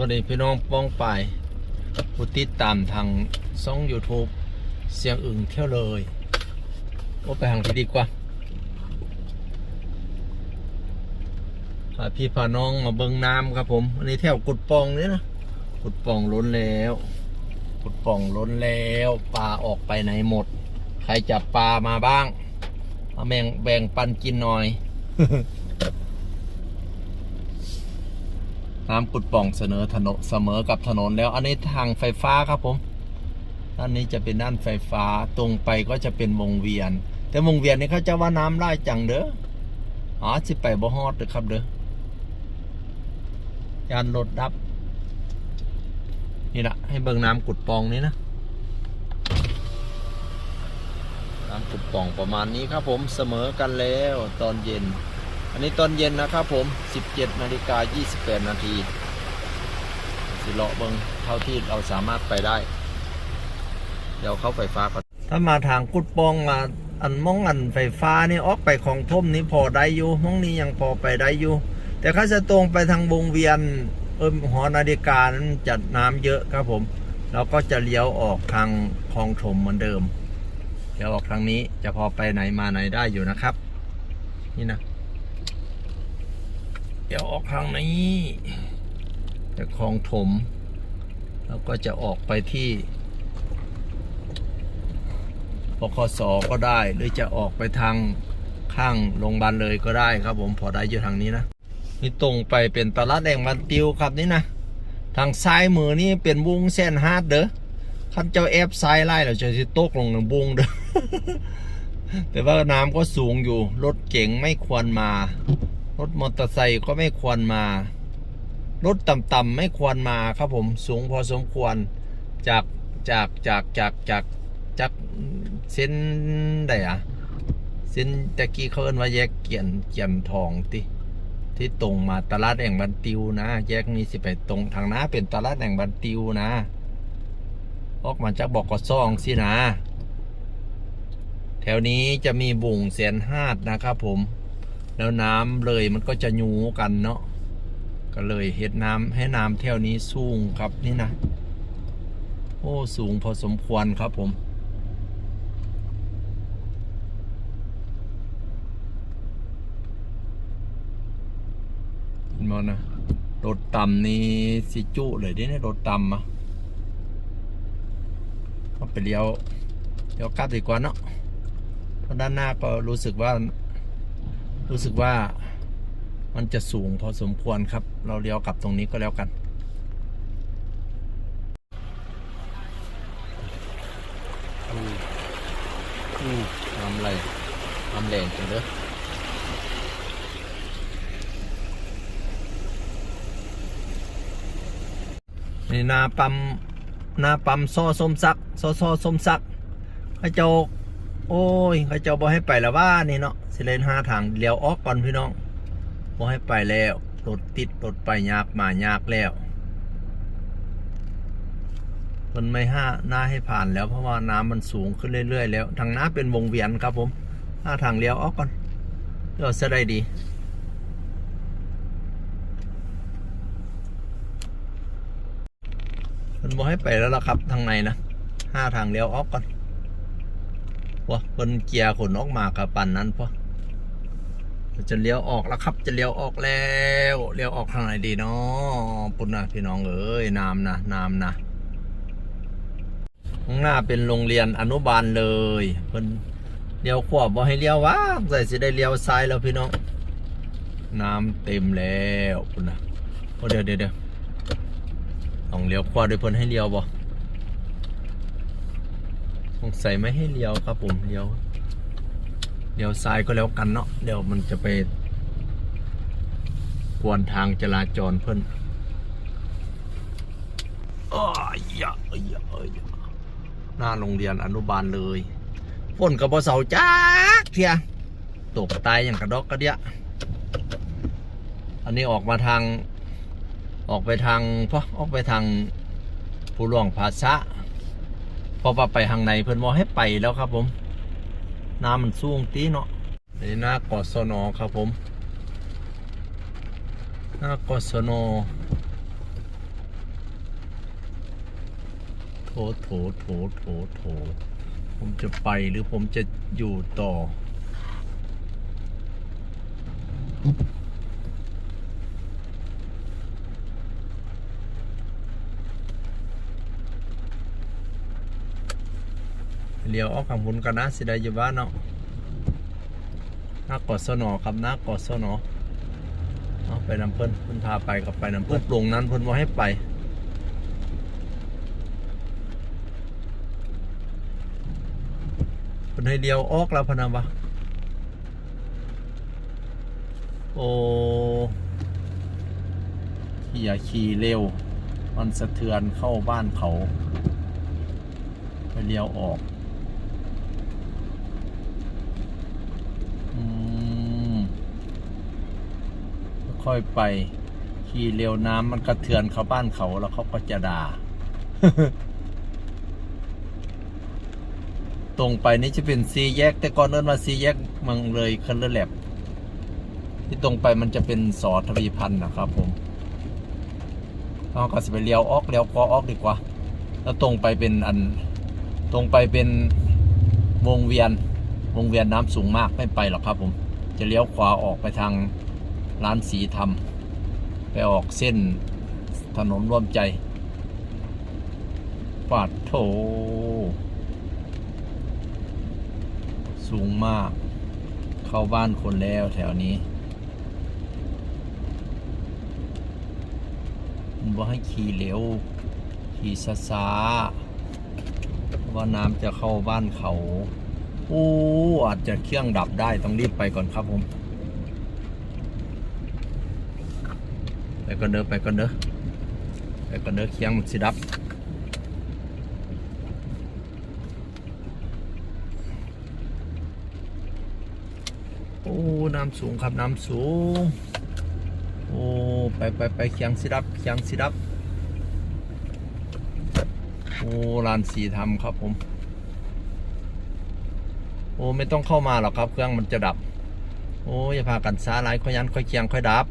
วัสดีพี่น้องป้องไปผู้ติดตามทางช่อง YouTube เสียงอึ่งเที่ยวเลยโอ้ไปทางที่ดีกว่าพาพี่พาน้องมาเบิงน้ำครับผมอันนี้แถวกุดปองนี่นะกุดปองล้นแล้วกุดปองล้นแล้วปลาออกไปไหนหมด ใครจับปลามาบ้างมาแบ่งแบ่งปันกินหน่อย น้ำกุดป่องเสนอถนนเสมอกับถนนแล้ว อันนี้ทางไฟฟ้าครับผมด้านนี้จะเป็นด้านไฟฟ้าตรงไปก็จะเป็นวงเวียน แต่วงเวียนนี่เขาจะว่าน้ำไล่จังเด้ออ๋อสิไปบ่ฮอดเด้อครับเด้อยานรถดับ นี่นะให้เบิ่งน้ำกุดปองนี้นะน้ำกุดป่องประมาณนี้ครับผมเสมอกันแล้วตอนเย็น อันนี้ตอนเย็นนะครับผม 17นาฬิกา28นาทีสิเลาะเบิงเท่าที่เราสามารถไปได้ เดี๋ยวเข้าไฟฟ้าก่อนถ้ามาทางกุดปองมาอันมองอันไฟฟ้านี่ออกไปของท่มนี่พอได้อยู่มองนี้ยังพอไปได้อยู่ แต่ถ้าจะตรงไปทางวงเวียนเออหอนาฬิกานั้นจัดน้ำเยอะครับผมเราก็จะเลี้ยวออกทางคลองถมเหมือนเดิม เดี๋ยวออกทางนี้จะพอไปไหนมาไหนได้อยู่นะครับ นี่นะ เดี๋ยวออกทางนี้จะคลองถม แล้วก็จะออกไปที่ปคสก็ได้ หรือจะออกไปทางข้างโรงพยาบาลเลยก็ได้ครับผมพอได้อยู่ทางนี้นะนี่ตรงไปเป็นตลาดแดงบันติวครับนี่นะ ทางซ้ายมือนี่เป็นวงเส้นฮาร์ดเด้อขันเจ้าแอฟซ้ายไล่เราจะสิตกลงในวงเด้อแต่ว่าน้ำก็สูงอยู่รถเก๋งไม่ควรมา รถมอเตอร์ไซค์ก็ไม่ควรมา รถต่ำๆไม่ควรมาครับผมสูงพอสมควรจากจากจากจากจากจากเส้นใดอะเส้นตะกี้เขาเอิ้นว่าแยกเกียนเกียนทองติที่ตรงมาตลาดแห่งบันติวนะ แยกนี้สิไปตรงทางหน้าเป็นตลาดแห่งบันติวนะออกมาจากบอกกอซ่องสินะ แถวนี้จะมีบุ่งเสียนหาดนะครับผม แล้วน้ำเลยมันก็จะยูกันเนาะก็เลยเฮ็ดน้ำให้น้ำแถวนี้สูงครับนี่นะโอ้สูงพอสมควรครับผมเห็นะรถต่ำนี่สิจุเลยดิเนี่ยรถต่ำอะเอาไปเลี้ยวเลี้ยวกลับดีกว่าเนาะเพราะด้านหน้าก็รู้สึกว่า รู้สึกว่ามันจะสูงพอสมควรครับ เราเลี้ยวกลับตรงนี้ก็แล้วกัน อืมอืมทำอะไรทำแรงจังเด้อนี่นาปั๊มนาปั๊มซอส้มซักซอซอส้มซักข้าเจ้า โอ้ยข้าเจ้าบ่ให้ไปแล้วว่านี่เนาะสิเลนห้าทางเลี้ยวออกก่อนพี่น้องบ่ให้ไปแล้วรถติดรถไปยากมายากแล้วมันไม่ห้าหน้าให้ผ่านแล้วเพราะว่าน้ำมันสูงขึ้นเรื่อยๆแล้ว ทางน้าเป็นวงเวียนครับผมห้าทางเลี้ยวออกก่อนเดี๋ยวจะได้ดีมันบอกให้ไปแล้วล่ะครับทางในนะห้าทางเลี้ยวออกก่อน วะเพิ่นเกียร์ขนออกมากับปั่นนั้นพอจะเลี้ยวออกแล้วครับ จะเลี้ยวออกแล้วเลี้ยวออกทางไหนดีเนาะปุ่นนะพี่น้องเอ้ยน้ำนะน้ำนะข้างหน้าเป็นโรงเรียนอนุบาลเลยเพิ่นเลี้ยวขวบบ่ให้เลี้ยวว่าใส่สิได้เลี้ยวซ้ายแล้วพี่น้อง น้ำเต็มแล้วปุ่นนะโอ้เดี๋ยวเดี๋ยวเดี๋ยวต้องเลี้ยวขวาด้วยเพิ่นให้เลี้ยวบ่ งสัยไม่ให้เลี้ยวครับผมเลี้ยวเลี้ยวซ้ายก็แล้วกันเนาะเดี๋ยวมันจะไปกวนทางจราจรเพิ่นอ้ยยะอ้ยยะอ้ยะหน้าโรงเรียนอนุบาลเลยฝนกับบ่เสาจักเทียตกตายอย่างกระดอกกระเดียอันนี้ออกมาทาง ออกไปทางพะออกไปทางผู้หลวงภาษะ พอว่ไปทางในเพื่อนบอกให้ไปแล้วครับผม น้ำมันสูงตีเนาะนี่หน้ากอสนอครับผม หน้ากอสนอโถโถโถโถโถผมจะไปหรือผมจะอยู่ต่อ เลี้ยวออกคำพุนกันนะสิได้อยู่บ้านเนาะหน้ากอดสนอครับหน้ากอดสนอเอาไปนำเพิ่นเพิ่นพาไปกับไปนำเพิ่นลงนั้นเพิ่นว่าให้ไปเพิ่นให้เลี้ยวออกแล้วพะนะวะโอ้ที่อย่าขี่เร็ว มันสะเทือนเข้าบ้านเขา ไปเลี้ยวออก อืม ค่อยไป ขี่เร็วน้ำมันกระเทือนเขาบ้านเขาแล้วเขาก็จะด่าตรงไปนี่จะเป็นซีแยก แต่ก่อนเอิ้นว่าซีแยกมืองเลยคันเลแลบที่ตรงไปมันจะเป็นสอทวีพันธ์นะครับ ผมเราก็จะไปเลี้ยวออกเลี้ยวกอออกดีกว่า แล้วตรงไปเป็นอัน ตรงไปเป็นวงเวียน วงเวียนน้ำสูงมากไม่ไปหรอกครับ ผม จะเลี้ยวขวาออกไปทาง ร้านสีธรรมไปออกเส้นถนนร่วมใจปาดโถ สูงมาก เข้าบ้านคนแล้วแถวนี้ผมบอกให้ขี่เร็ว ขี่ช้าๆว่าน้ำจะเข้าบ้านเขา โอ้ อาจจะเครื่องดับได้ ต้องรีบไปก่อนครับผม ไปก่อนเด้อไปก่อนเด้อไปก่อนเด้อเครื่องมันสิดับโอ้น้ำสูงครับน้ำสูงโอ้ไปไปไปเคียงสิดับเคียงสิดับโอ้ลานสีทำครับผม โอ้ไม่ต้องเข้ามาหรอกครับ เครื่องมันจะดับ โอ้อย่าพากันซาหลค่อยยันค่อยเคียงค่อยดับ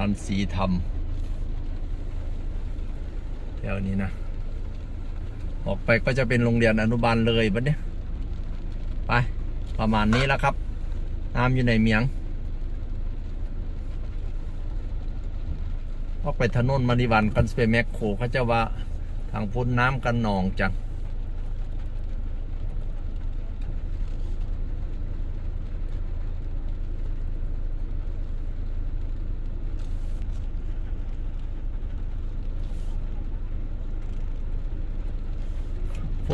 านสีทำแถวนี้นะ ออกไปก็จะเป็นโรงเรียนอนุบาลเลยบัดเนี้ยไป ประมาณนี้แล้วครับ น้ำอยู่ในเมียง ออกไปถนนมานิวันกันสเปแมคโคเขาจะว่าทางพ้นน้ำกันหนองจัง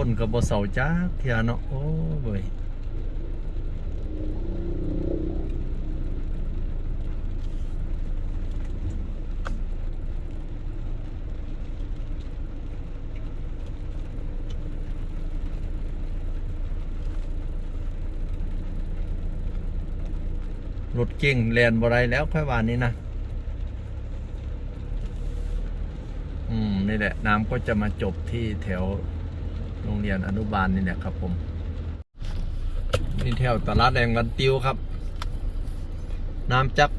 นกับบ่เสาจ้าเทียเนาะโอ้เว้ยรถเก่งแลนบ่ได้แล้วค่อยวานนี้นะ อืม นี่แหละ น้ำก็จะมาจบที่แถว โรงเรียนอนุบาลนี่แหละครับผมนี่แถวตลาดแดงวันติวครับ น้ำจาก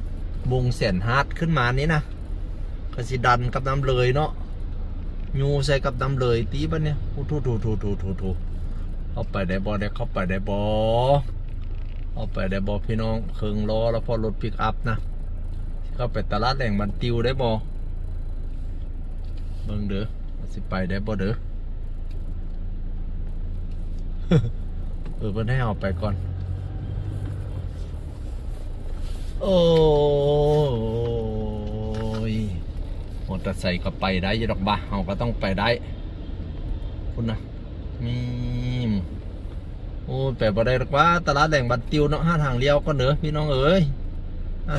วงเสียนฮาร์ดขึ้นมานี้นะกสิดันกับน้ำเลยเนาะยูใส่กับน้ำเลยตีปะเนี่ยโอ้ทูทูทูทูทูทูเข้าไปได้บอได้เข้าไปได้บอเข้าไปได้บอพี่น้องเคืองล้อแล้วพอรถปิกอัพนะเข้าไปตลาดแดงวันติวได้บอเบิ่งเด้อสิไปได้บอเด้อ เออเพิ่นให้เอาไปก่อน โอ้ยมอเตอร์ไซค์ก็ไปได้ยดอกบ้าเราก็ต้องไปได้ คุณนะมีมโอ้ไปบ่ได้หรอกว่าตลาดแหล่งบัตรติวเนาะห้าทางเลี้ยวก็เหนือพี่น้องเอ้ยอ